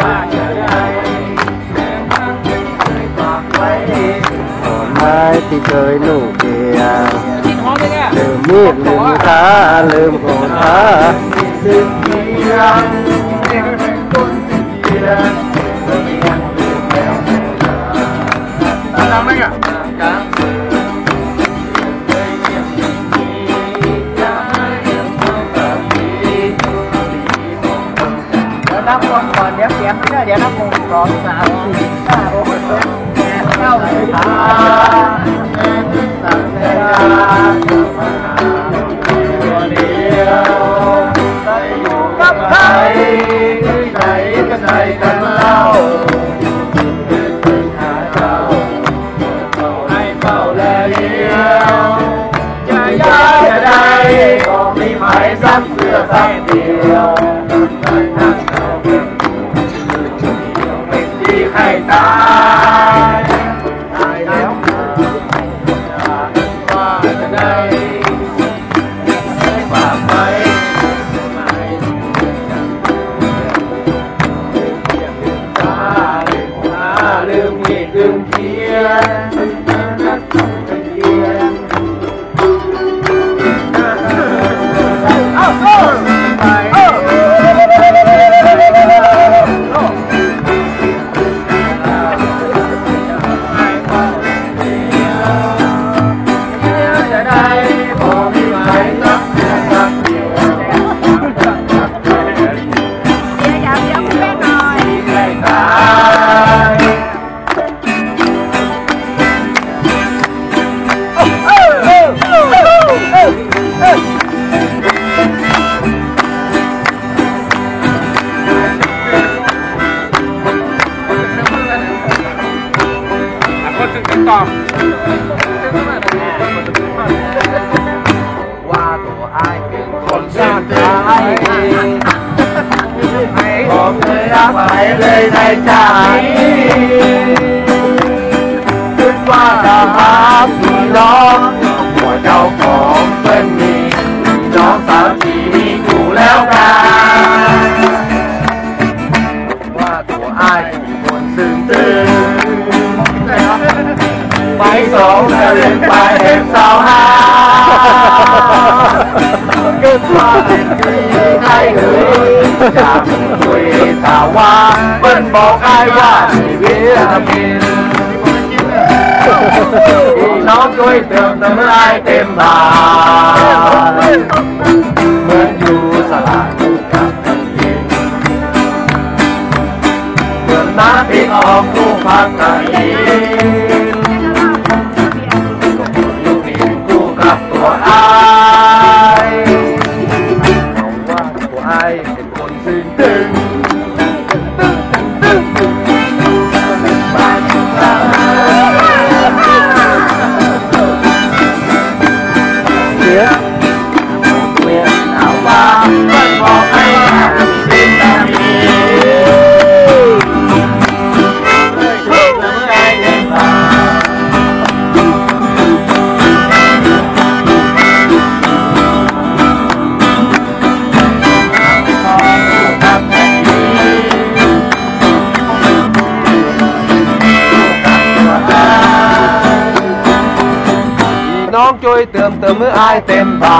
ว่าจะได้แม้มันเคยฝากไว้ดอกไม้ที่เคยลูกเกียร์กินหอมเลยเนี่ยลืมมีดลืมขาลืมโคนขาสิ่งที่ยังเพียงเป็นต้นเดียว นับคนก่อนเดี๋ยวเสียงไม่ได้เดี๋ยวนับมึงสองสามสี่ห้าหกเจ็ด ซ้ำเสื้อซ้ำเดียวได้นั่งเอาเป็นเดียวไม่ดีใคร คนถึงติดต่อว่าตัวอายเป็นคนใจผมเคยรักใครเลยในใจคิดว่าจะหาพี่น้อง สองทะเลไปเห็นสาวหาก็ว่าเป็นที่ใครเอ่ยอยากคุยสาว่าเปิ้นบอกอายว่าชีวิตจะกินพี่น้องช่วยเติมเติมอายเต็มบาทเหมือนอยู่สลายคู่กับน้ำเย็นเหมือนน้ำพริกออกคู่พักไก่ลู ค น้องช่วยเติมเติมเมื่ออายเต็มบา